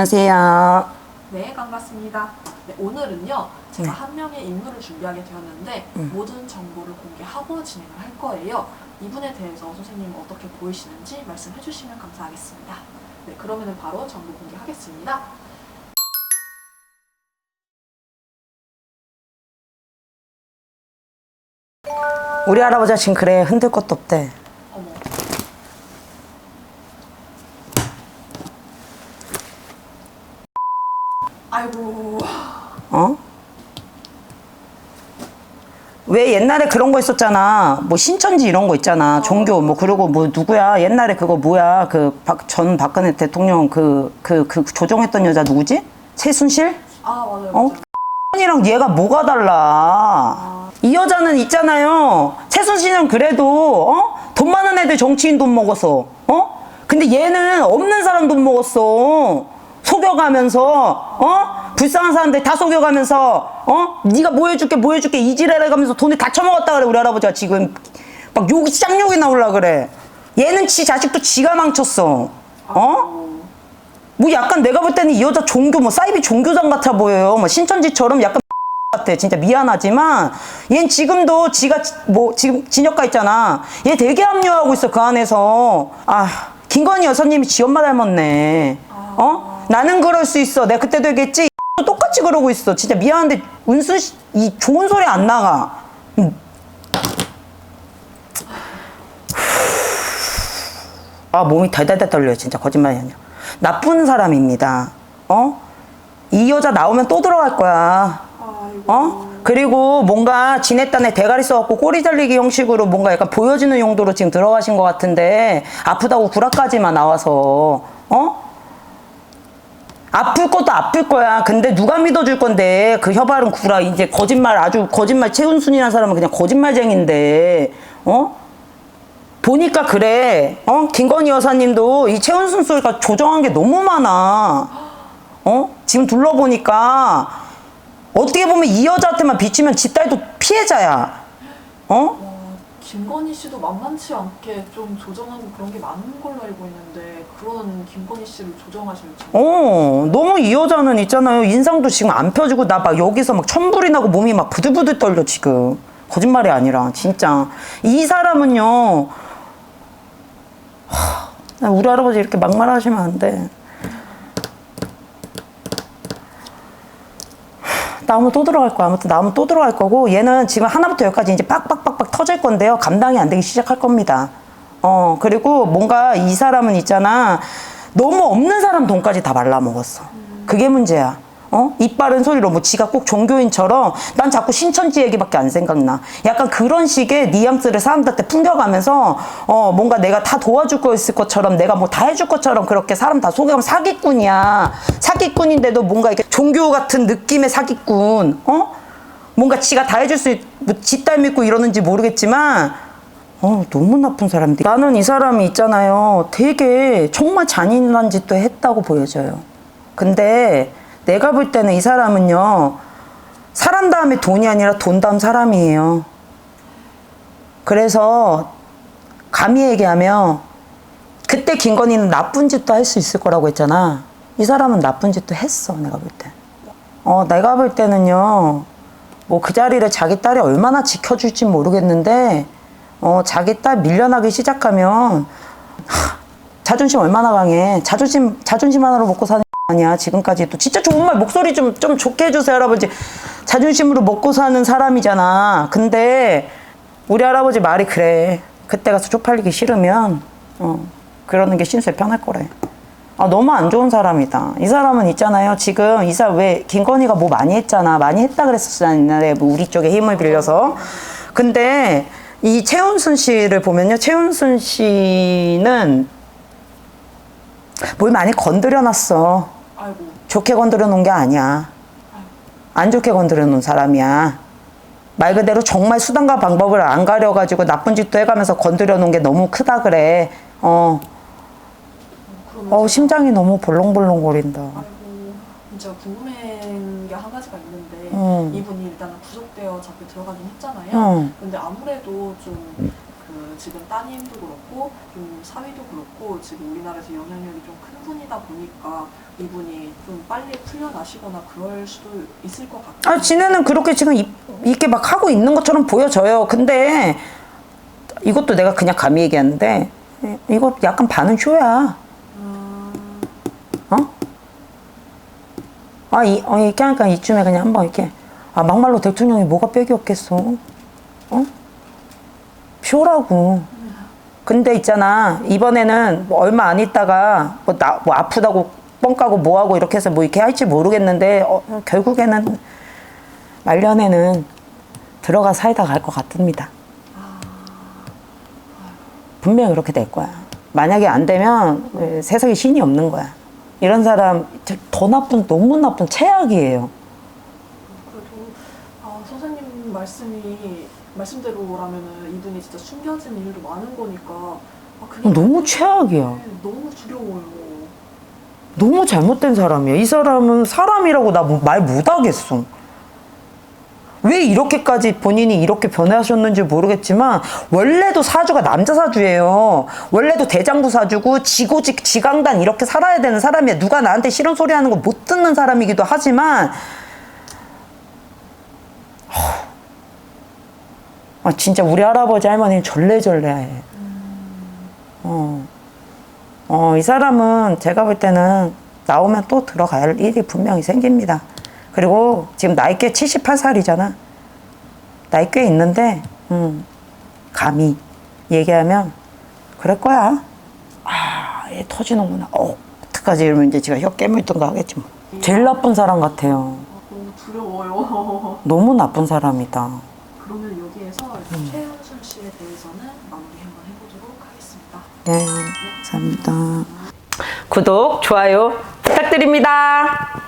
안녕하세요. 네, 반갑습니다. 네, 오늘은요, 제가 네. 한 명의 인물을 준비하게 되었는데, 음. 모든 정보를 공개하고 진행을 할 거예요. 이분에 대해서 선생님 어떻게 보이시는지 말씀해 주시면 감사하겠습니다. 네, 그러면 바로 정보 공개하겠습니다. 우리 할아버지가 지금 그래 흔들 것도 없대. 어머. 아이고, 어? 왜 옛날에 그런 거 있었잖아. 뭐 신천지 이런 거 있잖아. 종교 뭐 그리고 뭐 누구야? 옛날에 그거 뭐야? 그 전 박근혜 대통령 그 그 그 조정했던 여자 누구지? 최순실? 아, 맞아요. 어? 이랑 얘가 뭐가 달라? 이 여자는 있잖아요. 최순실은 그래도 어? 돈 많은 애들 정치인 돈 먹었어. 어? 근데 얘는 없는 사람 돈 먹었어. 속여가면서 어? 불쌍한 사람들 다 속여가면서 어? 네가 뭐 해줄게 뭐 해줄게 이 지랄 해 가면서 돈을 다 처먹었다 그래 우리 할아버지가 지금 막 욕이 쌍욕이 나올라 그래. 얘는 지 자식도 지가 망쳤어. 어? 뭐 약간 내가 볼 때는 이 여자 종교 뭐 사이비 종교장 같아 보여요. 뭐 신천지처럼 약간 같아. 진짜 미안하지만 얜 지금도 지가 지- 뭐 지금 진역가 있잖아. 얘 되게 합류하고 있어 그 안에서. 아 김건희 여사님이 지 엄마 닮았네. 어? 나는 그럴 수 있어. 내가 그때도 얘기했지. 똑같이 그러고 있어. 진짜 미안한데 은수 씨, 이 좋은 소리 안 나가. 음. 아 몸이 달달달 떨려요 진짜 거짓말이 아니야 나쁜 사람입니다 어? 이 여자 나오면 또 들어갈 거야. 어? 그리고 뭔가 지냈다네 대가리 써갖고 꼬리 잘리기 형식으로 뭔가 약간 보여주는 용도로 지금 들어가신 것 같은데 아프다고 구라까지만 나와서 어? 아플 것도 아플 거야. 근데 누가 믿어줄 건데 그 혀발은 구라. 이제 거짓말 아주 거짓말 최은순이라는 사람은 그냥 거짓말쟁인데 어? 보니까 그래. 어? 김건희 여사님도 이 최은순 소리가 조정한 게 너무 많아. 어? 지금 둘러보니까 어떻게 보면 이 여자한테만 비치면 지 딸도 피해자야. 어? 와, 김건희 씨도 만만치 않게 좀 조정하고 그런 게 많은 걸로 알고 있는데, 그런 김건희 씨를 조정하실 줄. 어, 너무 이 여자는 있잖아요. 인상도 지금 안 펴지고 나 막 여기서 막 천불이 나고 몸이 막 부들부들 떨려 지금. 거짓말이 아니라 진짜 이 사람은요. 하, 나 우리 할아버지 이렇게 막말 하시면 안 돼. 나오면 또 들어갈 거야. 아무튼 나오면 또 들어갈 거고 얘는 지금 하나부터 열까지 이제 빡빡빡빡 터질 건데요. 감당이 안 되기 시작할 겁니다. 어 그리고 뭔가 이 사람은 있잖아 너무 없는 사람 돈까지 다 말라먹었어. 그게 문제야. 어? 이빠른 소리로 뭐 지가 꼭 종교인처럼 난 자꾸 신천지 얘기밖에 안 생각나. 약간 그런 식의 뉘앙스를 사람들한테 풍겨가면서 어 뭔가 내가 다 도와줄 거 있을 것처럼 내가 뭐 다 해줄 것처럼 그렇게 사람 다 속여가면 사기꾼이야. 사기꾼인데도 뭔가 이렇게 종교 같은 느낌의 사기꾼. 어? 뭔가 지가 다 해줄 수, 있, 뭐, 지딸 믿고 이러는지 모르겠지만, 어, 너무 나쁜 사람들. 나는 이 사람이 있잖아요. 되게 정말 잔인한 짓도 했다고 보여져요. 근데 내가 볼 때는 이 사람은요, 사람 다음에 돈이 아니라 돈 다음 사람이에요. 그래서, 감히 얘기하면, 그때 김건희는 나쁜 짓도 할 수 있을 거라고 했잖아. 이 사람은 나쁜 짓도 했어, 내가 볼 때. 어, 내가 볼 때는요, 뭐 그 자리를 자기 딸이 얼마나 지켜줄지 모르겠는데, 어, 자기 딸 밀려나기 시작하면, 하, 자존심 얼마나 강해. 자존심, 자존심 하나로 먹고 사는 아니야, 지금까지도. 진짜 정말 목소리 좀, 좀 좋게 해주세요, 할아버지. 자존심으로 먹고 사는 사람이잖아. 근데, 우리 할아버지 말이 그래. 그때 가서 쪽팔리기 싫으면, 어, 그러는 게 신세 편할 거래. 아, 너무 안 좋은 사람이다. 이 사람은 있잖아요. 지금 이 사람 왜 김건희가 뭐 많이 했잖아. 많이 했다 그랬었잖아. 옛날에 뭐 우리 쪽에 힘을 빌려서. 근데 이 최은순 씨를 보면요. 최은순 씨는 뭘 많이 건드려 놨어. 아이고. 좋게 건드려 놓은 게 아니야. 안 좋게 건드려 놓은 사람이야. 말 그대로 정말 수단과 방법을 안 가려가지고 나쁜 짓도 해가면서 건드려 놓은 게 너무 크다 그래. 어, 어 심장이 너무 벌렁벌렁 거린다. 아이고, 진짜 궁금한 게 한 가지가 있는데 음. 이분이 일단 구속되어 잡혀 들어가긴 했잖아요. 음. 근데 아무래도 좀 그 지금 따님도 그렇고 좀 사위도 그렇고 지금 우리나라에서 영향력이 좀 큰 분이다 보니까 이분이 좀 빨리 풀려나시거나 그럴 수도 있을 것 같아요. 아, 지네는 그렇게 지금 이- 이렇게 막 하고 있는 것처럼 보여져요. 근데 이것도 내가 그냥 감히 얘기하는데 이거 약간 반은 쇼야. 음, 어? 아, 이, 어, 이렇게 하니까 이쯤에 그냥 한번 이렇게. 아, 막말로 대통령이 뭐가 빽이 없겠어. 어? 쇼라고. 근데 있잖아. 이번에는 뭐 얼마 안 있다가 뭐, 나, 뭐 아프다고 뻥 까고 뭐 하고 이렇게 해서 뭐 이렇게 할지 모르겠는데, 어, 결국에는 말년에는 들어가 살다 갈 것 같습니다. 분명히 그렇게 될 거야. 만약에 안 되면 에, 세상에 신이 없는 거야. 이런 사람 더 나쁜 너무 나쁜 최악이에요. 그래도 아, 선생님 말씀이 말씀대로라면은 이분이 진짜 숨겨진 일도 많은 거니까 아, 그냥 너무 최악이야. 네, 너무 두려워요. 너무 잘못된 사람이야. 이 사람은 사람이라고 나 말 못하겠어. 왜 이렇게까지 본인이 이렇게 변하셨는지 모르겠지만 원래도 사주가 남자 사주예요. 원래도 대장부 사주고 지고직 지강단 이렇게 살아야 되는 사람이야. 누가 나한테 싫은 소리 하는 거 못 듣는 사람이기도 하지만 아 진짜 우리 할아버지 할머니는 절레절레해. 어. 어, 이 사람은 제가 볼 때는 나오면 또 들어갈 일이 분명히 생깁니다. 그리고 지금 나이 꽤 78살이잖아. 나이 꽤 있는데, 음, 감히 얘기하면 그럴 거야. 아, 얘 터지는구나. 어, 어떡하지? 이러면 이제 제가 혀 깨물던가 하겠지 뭐. 제일 나쁜 사람 같아요. 아, 너무 두려워요. 너무 나쁜 사람이다. 그러면 여기에서 음. 최은순 씨에 대해서는 마무리 한번 해보도록 하겠습니다. 네, 감사합니다. 구독, 좋아요 부탁드립니다.